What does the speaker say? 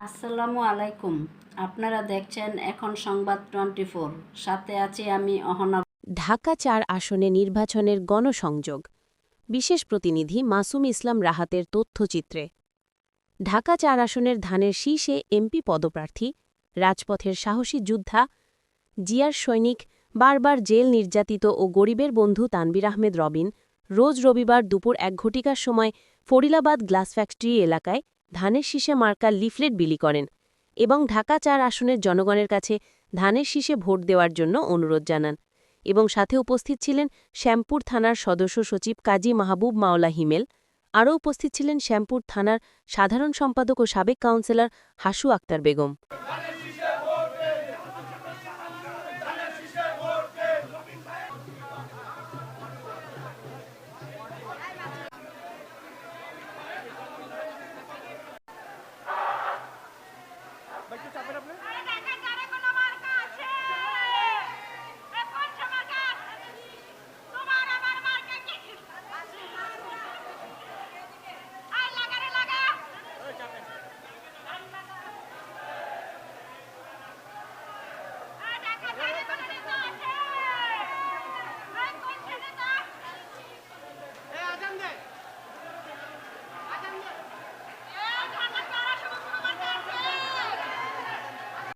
আসসালামু আলাইকুম। আপনারা দেখছেন এখন সংবাদ টোয়েন্টি সাথে আছি আমি অহনা। ঢাকা চার আসনে নির্বাচনের গণসংযোগ। বিশেষ প্রতিনিধি মাসুম ইসলাম রাহাতের তথ্যচিত্রে। ঢাকা চার আসনের ধানের শীর্ষে এমপি পদপ্রার্থী, রাজপথের সাহসী যোদ্ধা, জিয়ার সৈনিক, বারবার জেল নির্যাতিত ও গরিবের বন্ধু তানবির আহমেদ রবিন রোজ রবিবার দুপুর এক ঘটিকার সময় ফরিলাবাদ গ্লাস ফ্যাক্টরি এলাকায় ধানের শীষে মার্কার লিফলেট বিলি করেন এবং ঢাকা চার আসনের জনগণের কাছে ধানের শীষে ভোট দেওয়ার জন্য অনুরোধ জানান এবং সাথে উপস্থিত ছিলেন শ্যামপুর থানার সদস্য সচিব কাজী মাহবুব মাওলা হিমেল, আরও উপস্থিত ছিলেন শ্যামপুর থানার সাধারণ সম্পাদক ও সাবেক কাউন্সিলর হাসু আক্তার বেগম।